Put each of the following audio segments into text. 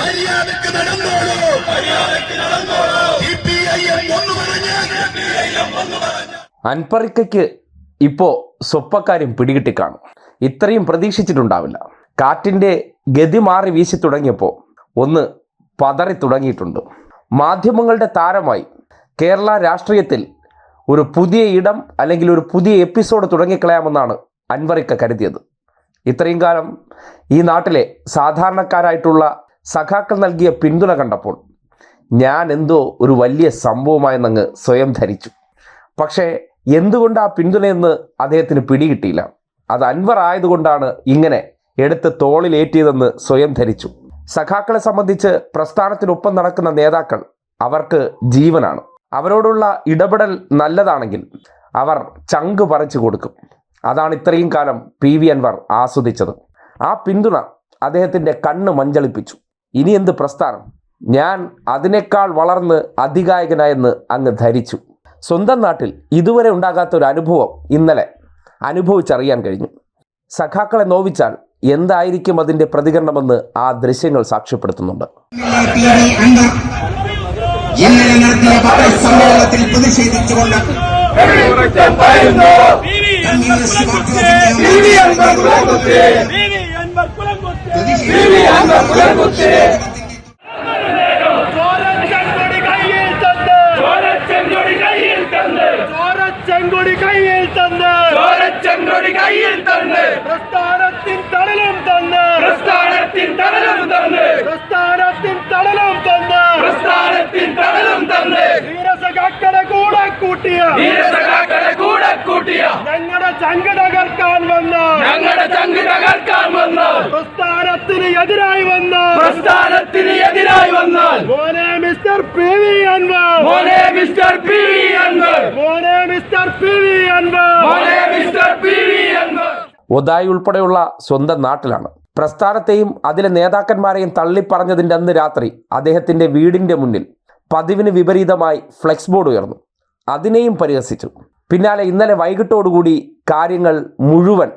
മര്യാദയ്ക്ക് നടന്നോളൂ CPIM ഒന്ന് പറഞ്ഞാൽ അൻപറിക്കയ്ക്ക് ഇപ്പോ സ്വപ്പക്കാരും പിടികിട്ടി കാണും. ഇത്രയും പ്രതീക്ഷിച്ചിട്ടുണ്ടാവില്ല. കാറ്റിന്റെ ഗതി മാറി വീശി തുടങ്ങിയപ്പോൾ ഒന്ന് പതറി തുടങ്ങിയിട്ടുണ്ട്. മാധ്യമങ്ങളുടെ താരമായി കേരള രാഷ്ട്രീയത്തിൽ ഒരു പുതിയ ഇടം അല്ലെങ്കിൽ ഒരു പുതിയ എപ്പിസോഡ് തുടങ്ങിക്കളയാമെന്നാണ് അൻവറിക്ക കരുതിയത്. ഇത്രയും കാലം ഈ നാട്ടിലെ സാധാരണക്കാരായിട്ടുള്ള സഖാക്കൾ നൽകിയ പിന്തുണ കണ്ടപ്പോൾ ഞാൻ എന്തോ ഒരു വലിയ സംഭവമായെന്നങ്ങ് സ്വയം ധരിച്ചു. പക്ഷേ എന്തുകൊണ്ട് ആ പിന്തുണയെന്ന് അദ്ദേഹത്തിന് പിടികിട്ടിയില്ല? അത് അൻവർ ആയതുകൊണ്ടാണ് ഇങ്ങനെ എടുത്ത് തോളിലേറ്റിയതെന്ന് സ്വയം ധരിച്ചു. സഖാക്കളെ സംബന്ധിച്ച് പ്രസ്ഥാനത്തിനൊപ്പം നടക്കുന്ന നേതാക്കൾ അവർക്ക് ജീവനാണ്. അവരോടുള്ള ഇടപെടൽ നല്ലതാണെങ്കിൽ അവർ ചങ്ക് പറിച്ചു കൊടുക്കും. അതാണ് ഇത്രയും കാലം പി വി അൻവർ ആസ്വദിച്ചത്. ആ പിന്തുണ അദ്ദേഹത്തിന്റെ കണ്ണ് മഞ്ചളിപ്പിച്ചു. ഇനി എന്ത് പ്രസ്ഥാനം? ഞാൻ അതിനേക്കാൾ വളർന്ന് അധികായകനായെന്ന് അങ്ങ് ധരിച്ചു. സ്വന്തം നാട്ടിൽ ഇതുവരെ ഉണ്ടാകാത്ത ഒരു അനുഭവം ഇന്നലെ അനുഭവിച്ചറിയാൻ കഴിഞ്ഞു. സഖാക്കളെ നോവിച്ചാൽ എന്തായിരിക്കും അതിന്റെ പ്രതികരണമെന്ന് ആ ദൃശ്യങ്ങൾ സാക്ഷ്യപ്പെടുത്തുന്നുണ്ട്. ഇന്നലെ നടത്തിയ ഇന്നലെ நீதி என்பர் குலங்குத்து நீதி என்பர் குலங்குத்து ചങ്ക് തകർക്കാൻ വന്ന. ഞങ്ങളുടെ ചങ്ക് തകർക്കാൻ വന്ന. പ്രസ്ഥാനത്തിന് എതിരായി വന്ന. പ്രസ്ഥാനത്തിന് എതിരായി വന്നാൽ മോനെ മിസ്റ്റർ പി വി അൻവർ. മോനെ മിസ്റ്റർ പി വി അൻവർ. മോനെ മിസ്റ്റർ പി വി അൻവർ. മോനെ mister P V Anvar. Othayi ഉൾപ്പെടെയുള്ള സ്വന്തം നാട്ടിലാണ്. പ്രസ്ഥാനത്തെയും അതിലെ നേതാക്കന്മാരെയും തള്ളിപ്പറഞ്ഞതിന്റെ അന്ന് രാത്രി അദ്ദേഹത്തിന്റെ വീടിന്റെ മുന്നിൽ പതിവിന് വിപരീതമായി ഫ്ലെക്സ് ബോർഡ് ഉയർന്നു. അതിനെയും പരിഹസിച്ചു. പിന്നാലെ ഇന്നലെ വൈകിട്ടോടുകൂടി കാര്യങ്ങൾ മുഴുവൻ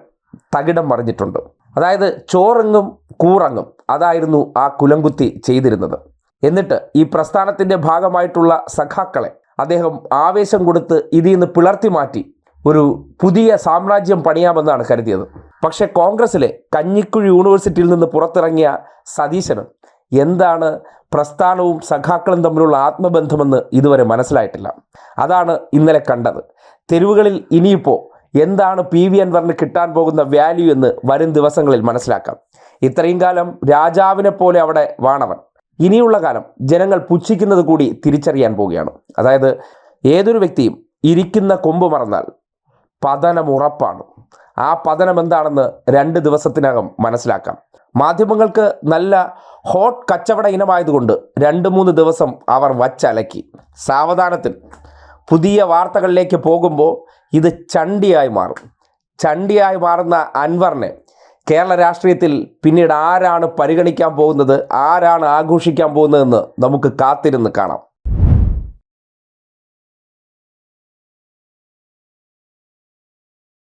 തകിടം മറിഞ്ഞിട്ടുണ്ട്. അതായത് ചോറങ്ങും കൂറങ്ങും അതായിരുന്നു ആ കുലംകുത്തി ചെയ്തിരുന്നത്. എന്നിട്ട് ഈ പ്രസ്ഥാനത്തിന്റെ ഭാഗമായിട്ടുള്ള സഖാക്കളെ അദ്ദേഹം ആവേശം കൊടുത്ത് ഇതിൽ നിന്ന് പിളർത്തി മാറ്റി ഒരു പുതിയ സാമ്രാജ്യം പണിയാമെന്നാണ് കരുതിയത്. പക്ഷേ കോൺഗ്രസ്സിലെ കഞ്ഞിക്കുഴി യൂണിവേഴ്സിറ്റിയിൽ നിന്ന് പുറത്തിറങ്ങിയ സതീശന് എന്താണ് പ്രസ്ഥാനവും സഖാക്കളും തമ്മിലുള്ള ആത്മബന്ധമെന്ന് ഇതുവരെ മനസ്സിലായിട്ടില്ല. അതാണ് ഇന്നലെ കണ്ടത്. തെരുവുകളിൽ ഇനിയിപ്പോൾ എന്താണ് പി വി അൻവറിന് കിട്ടാൻ പോകുന്ന വാല്യൂ എന്ന് വരും ദിവസങ്ങളിൽ മനസ്സിലാക്കാം. ഇത്രയും കാലം രാജാവിനെ പോലെ അവിടെ വാണവൻ. ഇനിയുള്ള കാലം ജനങ്ങൾ പുച്ഛിക്കുന്നത് കൂടി തിരിച്ചറിയാൻ പോവുകയാണ്. അതായത് ഏതൊരു വ്യക്തിയും ഇരിക്കുന്ന കൊമ്പ് മറന്നാൽ പതനം ഉറപ്പാണ്. ആ പതനം എന്താണെന്ന് രണ്ട് ദിവസത്തിനകം മനസ്സിലാക്കാം. മാധ്യമങ്ങൾക്ക് നല്ല ഹോട്ട് കച്ചവട ഇനമായതുകൊണ്ട് രണ്ട് മൂന്ന് ദിവസം അവർ വച്ചലക്കി. സാവധാനത്തിൽ. പുതിയ വാർത്തകളിലേക്ക് പോകുമ്പോൾ ഇത് ചണ്ടിയായി മാറും. ചണ്ടിയായി മാറുന്ന അൻവറിനെ കേരള രാഷ്ട്രീയത്തിൽ പിന്നീട് ആരാണ് പരിഗണിക്കാൻ പോകുന്നത് ആരാണ് ആഘോഷിക്കാൻ പോകുന്നതെന്ന് നമുക്ക് കാത്തിരുന്ന് കാണാം.